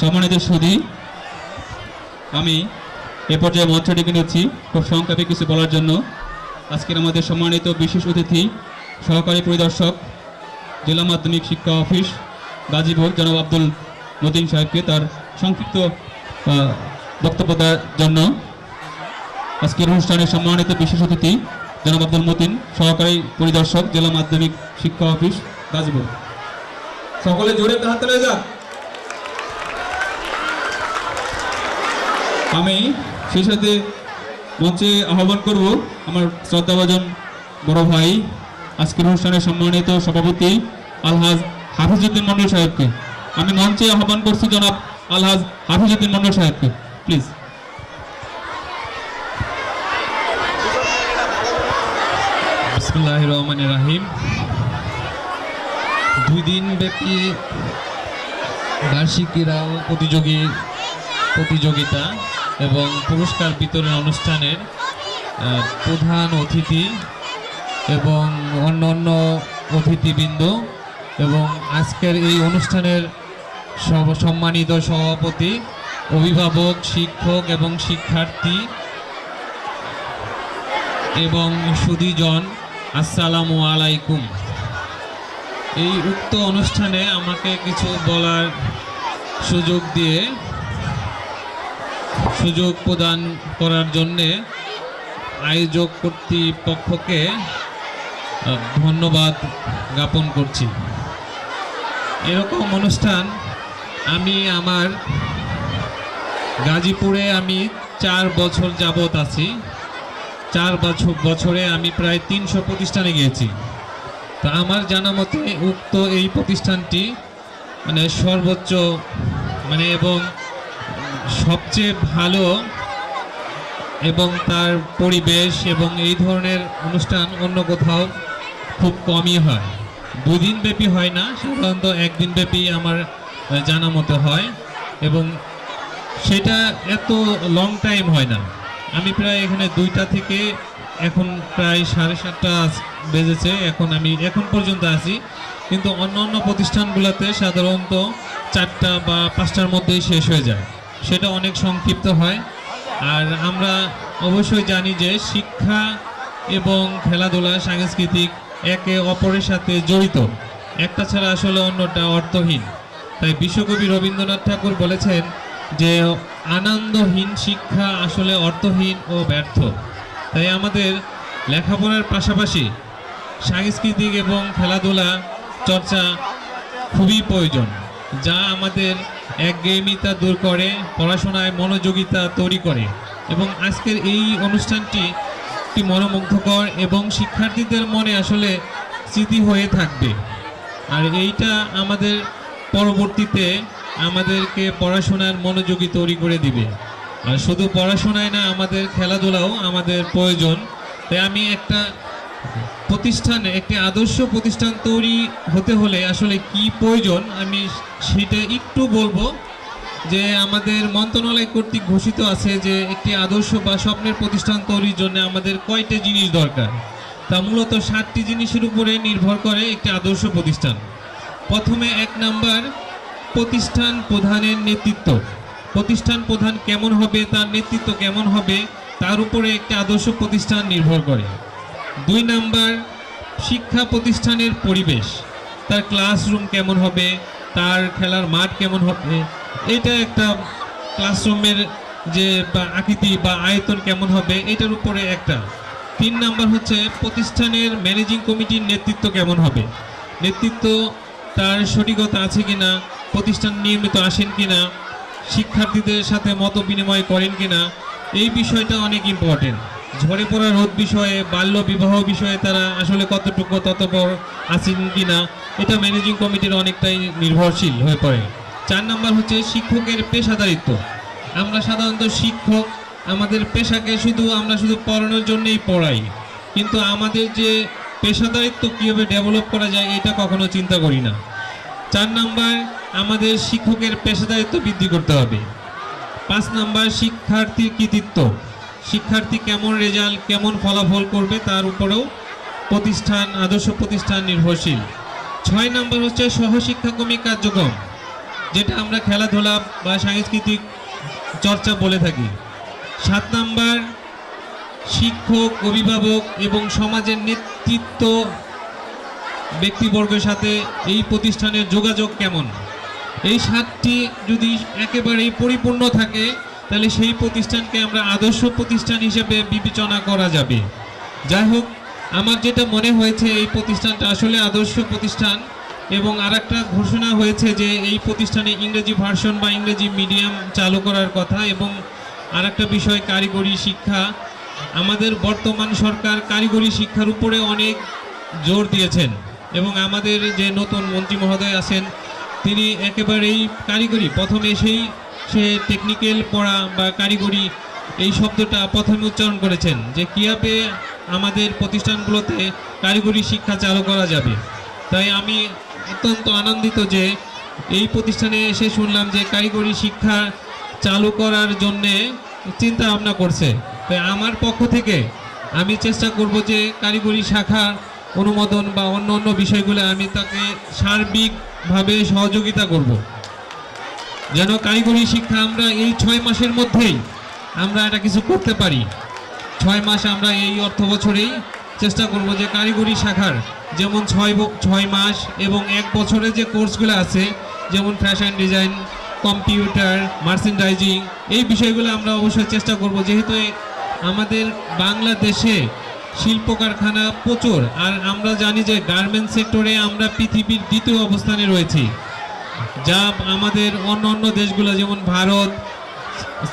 সম্মানিত সুদী আমি এ পর্যায়ে মঞ্চ ডেকে নিচ্ছি। খুব সংক্ষেপে কিছু বলার জন্য। আজকের আমাদের সম্মানিত বিশেষ অতিথি, সহকারী পরিদর্শক, জেলা মাধ্যমিক শিক্ষা অফিস, গাজীপুর, জনাব আব্দুল মতিন সাহেবকে তার সংক্ষিপ্ত বক্তব্য দেওয়ার জন্য। আজকের অনুষ্ঠানে সম্মানিত বিশেষ অতিথি, জনাব আব্দুল মতিন, সহকারী পরিদর্শক, জেলা মাধ্যমিক শিক্ষা অফিস, গাজীপুর। সকলে জোরে একটা হাত তালে যাক। আমি সেই সাথে মঞ্চে আহ্বান করব আমার শ্রদ্ধাভাজন বড় ভাই, আজকের অনুষ্ঠানের সম্মানিত সভাপতি আলহাজ হাফিজুদ্দিন মন্ডল সাহেবকে। আমি মঞ্চে আহ্বান করছি জনাব আলহাজ হাফিজুদ্দিন মন্ডল সাহেবকে, প্লিজ। বিসমুল্লাহ প্রতিযোগী প্রতিযোগিতা। এবং পুরস্কার বিতরণ অনুষ্ঠানের প্রধান অতিথি এবং অন্য অন্য অতিথিবৃন্দ এবং আজকের এই অনুষ্ঠানের সম্মানিত সভাপতি, অভিভাবক, শিক্ষক এবং শিক্ষার্থী এবং সুদীজন আসসালামু আলাইকুম। এই উক্ত অনুষ্ঠানে আমাকে কিছু বলার সুযোগ দিয়ে সুযোগ প্রদান করার জন্যে আয়োজক কর্তৃপক্ষকে ধন্যবাদ জ্ঞাপন করছি। এরকম অনুষ্ঠান আমি আমার গাজীপুরে আমি চার বছর যাবৎ আছি। চার বছর, বছরে আমি প্রায় তিনশো প্রতিষ্ঠানে গিয়েছি। তো আমার জানা মতে উক্ত এই প্রতিষ্ঠানটি মানে সর্বোচ্চ মানে এবং সবচেয়ে ভালো এবং তার পরিবেশ এবং এই ধরনের অনুষ্ঠান অন্য কোথাও খুব কমই হয়। দুদিন ব্যাপী হয় না, সাধারণত একদিন ব্যাপী আমার জানা মতো হয় এবং সেটা এত লং টাইম হয় না। আমি প্রায় এখানে দুইটা থেকে এখন প্রায় সাড়ে সাতটা বেজেছে, এখন আমি এখন পর্যন্ত আছি। কিন্তু অন্য অন্য প্রতিষ্ঠানগুলোতে সাধারণত চারটা বা পাঁচটার মধ্যেই শেষ হয়ে যায়। সেটা অনেক সংক্ষিপ্ত হয়। আর আমরা অবশ্যই জানি যে শিক্ষা এবং খেলাধুলা সাংস্কৃতিক একে অপরের সাথে জড়িত। একটা ছাড়া আসলে অন্যটা অর্থহীন। তাই বিশ্বকবি রবীন্দ্রনাথ ঠাকুর বলেছেন যে আনন্দহীন শিক্ষা আসলে অর্থহীন ও ব্যর্থ। তাই আমাদের লেখাপড়ার পাশাপাশি সাংস্কৃতিক এবং খেলাধুলা চর্চা খুবই প্রয়োজন, যা আমাদের একঘেয়েমিতা দূর করে, পড়াশোনায় মনোযোগিতা তৈরি করে। এবং আজকের এই অনুষ্ঠানটি একটি মনোমুগ্ধকর এবং শিক্ষার্থীদের মনে আসলে স্মৃতি হয়ে থাকবে। আর এইটা আমাদের পরবর্তীতে আমাদেরকে পড়াশোনার মনোযোগী তৈরি করে দিবে। আর শুধু পড়াশোনায় না, আমাদের খেলাধুলাও আমাদের প্রয়োজন। তাই আমি একটা প্রতিষ্ঠানে, একটি আদর্শ প্রতিষ্ঠান তৈরি হতে হলে আসলে কি প্রয়োজন, আমি সেটা একটু বলব যে আমাদের মন্ত্রণালয় কর্তৃক ঘোষিত আছে যে একটি আদর্শ বা স্বপ্নের প্রতিষ্ঠান তৈরির জন্য আমাদের কয়টা জিনিস দরকার। তা মূলত সাতটি জিনিসের উপরে নির্ভর করে একটি আদর্শ প্রতিষ্ঠান। প্রথমে এক নাম্বার, প্রতিষ্ঠান প্রধানের নেতৃত্ব। প্রতিষ্ঠান প্রধান কেমন হবে, তার নেতৃত্ব কেমন হবে, তার উপরে একটি আদর্শ প্রতিষ্ঠান নির্ভর করে। দুই নাম্বার শিক্ষা প্রতিষ্ঠানের পরিবেশ, তার ক্লাসরুম কেমন হবে, তার খেলার মাঠ কেমন হবে, এটা একটা ক্লাসরুমের যে আকৃতি বা আয়তন কেমন হবে, এটার উপরে একটা। তিন নাম্বার হচ্ছে প্রতিষ্ঠানের ম্যানেজিং কমিটির নেতৃত্ব কেমন হবে, নেতৃত্ব তার সঠিকতা আছে কিনা, প্রতিষ্ঠান নিয়মিত আসেন কিনা, শিক্ষার্থীদের সাথে মত বিনিময় করেন কিনা, এই বিষয়টা অনেক ইম্পর্টেন্ট ঝরে পড়া রোদ বিষয়ে, বাল্য বিবাহ বিষয়ে তারা আসলে কতটুকু ততপর আছেন কিনা, এটা ম্যানেজিং কমিটির অনেকটাই নির্ভরশীল হয়ে পড়ে। চার নাম্বার হচ্ছে শিক্ষকের পেশাদারিত্ব। আমরা সাধারণত শিক্ষক, আমাদের পেশাকে শুধু আমরা শুধু পড়ানোর জন্যই পড়াই, কিন্তু আমাদের যে পেশাদারিত্ব কীভাবে ডেভেলপ করা যায়, এটা কখনো চিন্তা করি না। চার নাম্বার, আমাদের শিক্ষকের পেশাদারিত্ব বৃদ্ধি করতে হবে। পাঁচ নাম্বার, শিক্ষার্থীর কৃতিত্ব। শিক্ষার্থী কেমন রেজাল্ট, কেমন ফলাফল করবে তার উপরেও প্রতিষ্ঠান, আদর্শ প্রতিষ্ঠান নির্ভরশীল। ছয় নম্বর হচ্ছে সহশিক্ষাকর্মী কার্যক্রম, যেটা আমরা খেলাধুলা বা সাংস্কৃতিক চর্চা বলে থাকি। সাত নাম্বার, শিক্ষক, অভিভাবক এবং সমাজের নেতৃত্ব ব্যক্তিবর্গের সাথে এই প্রতিষ্ঠানের যোগাযোগ কেমন? এই সাতটি যদি একেবারেই পরিপূর্ণ থাকে তাহলে সেই প্রতিষ্ঠানকে আমরা আদর্শ প্রতিষ্ঠান হিসেবে বিবেচনা করা যাবে। যাই হোক, আমার যেটা মনে হয়েছে, এই প্রতিষ্ঠানটা আসলে আদর্শ প্রতিষ্ঠান এবং আরেকটা ঘোষণা হয়েছে যে এই প্রতিষ্ঠানে ইংরেজি ভার্সন বা ইংরেজি মিডিয়াম চালু করার কথা এবং আরেকটা বিষয়, কারিগরি শিক্ষা। আমাদের বর্তমান সরকার কারিগরি শিক্ষার উপরে অনেক জোর দিয়েছেন এবং আমাদের যে নতুন মন্ত্রী মহোদয় আছেন, তিনি একেবারেই কারিগরি, প্রথমে এসেই সে টেকনিক্যাল পড়া বা কারিগরি এই শব্দটা প্রথমে উচ্চারণ করেছেন যে কীভাবে আমাদের প্রতিষ্ঠানগুলোতে কারিগরি শিক্ষা চালু করা যাবে। তাই আমি অত্যন্ত আনন্দিত যে এই প্রতিষ্ঠানে এসে শুনলাম যে কারিগরি শিক্ষা চালু করার জন্যে চিন্তা ভাবনা করছে। তাই আমার পক্ষ থেকে আমি চেষ্টা করব যে কারিগরি শাখার অনুমোদন বা অন্য অন্য বিষয়গুলো আমি তাকে সার্বিকভাবে সহযোগিতা করব। যেন কারিগরি শিক্ষা আমরা এই ছয় মাসের মধ্যেই আমরা এটা কিছু করতে পারি। ছয় মাস আমরা এই অর্থ বছরেই চেষ্টা করব যে কারিগরি শাখার যেমন ছয় ছয় মাস এবং এক বছরের যে কোর্সগুলো আছে, যেমন ফ্যাশন ডিজাইন, কম্পিউটার মার্চেন্ডাইজিং এই বিষয়গুলো আমরা অবশ্যই চেষ্টা করব। যেহেতু আমাদের বাংলাদেশে শিল্প কারখানা প্রচুর, আর আমরা জানি যে গার্মেন্টস সেক্টরে আমরা পৃথিবীর দ্বিতীয় অবস্থানে রয়েছি। যা আমাদের অন্য অন্য দেশগুলো, যেমন ভারত,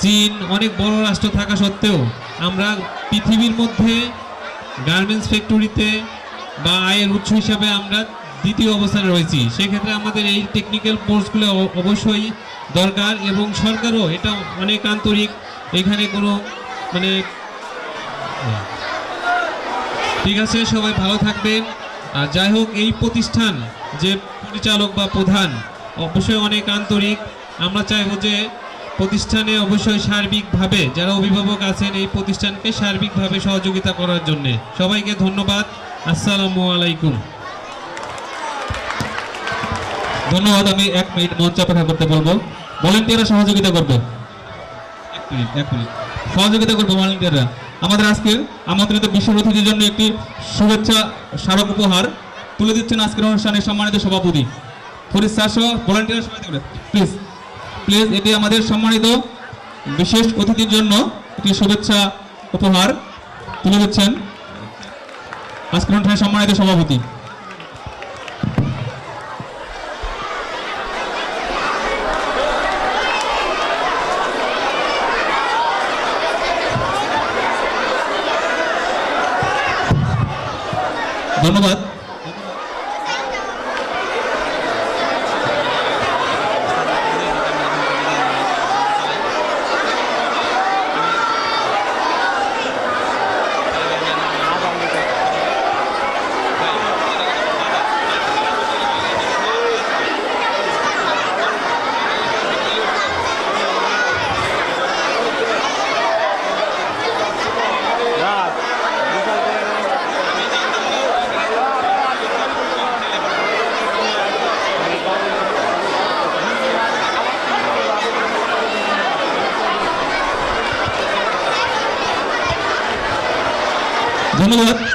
চীন, অনেক বড় রাষ্ট্র থাকা সত্ত্বেও আমরা পৃথিবীর মধ্যে গার্মেন্টস ফ্যাক্টরিতে বা আয়ের উৎস হিসাবে আমরা দ্বিতীয় অবস্থানে রয়েছি। সেক্ষেত্রে আমাদের এই টেকনিক্যাল কোর্সগুলো অবশ্যই দরকার এবং সরকারও এটা অনেক আন্তরিক। এখানে কোনো মানে ঠিক আছে, সবাই ভালো থাকবেন। আর যাই হোক, এই প্রতিষ্ঠান যে পরিচালক বা প্রধান অবশ্যই অনেক আন্তরিক। আমরা চাইব যে প্রতিষ্ঠানে অবশ্যই সার্বিকভাবে যারা অভিভাবক আছেন এই প্রতিষ্ঠানকে সার্বিকভাবে সহযোগিতা করার জন্য। সবাইকে ধন্যবাদ। আসসালামু আলাইকুম। ধন্যবাদ, আমি এক মিনিট মঞ্চ অপেক্ষা করতে বলব। ভলেন্টিয়াররা সহযোগিতা করবে। এক মিনিট এক মিনিট। সহযোগিতা করবে ভলেন্টিয়াররা। আমাদের আজকের আমন্ত্রিত বিশ্ব অতিথির জন্য একটি শুভেচ্ছা স্মারক উপহার তুলে দিচ্ছেন আজকের অনুষ্ঠানের সম্মানিত সভাপতি। Farid sir volunteer please please এটি আমাদের সম্মানিত বিশেষ অতিথির জন্য একটি শুভেচ্ছা উপহার তুলে দিচ্ছেন আজকের অনুষ্ঠানের সম্মানিত সভাপতি। ধন্যবাদ। ধন্যবাদ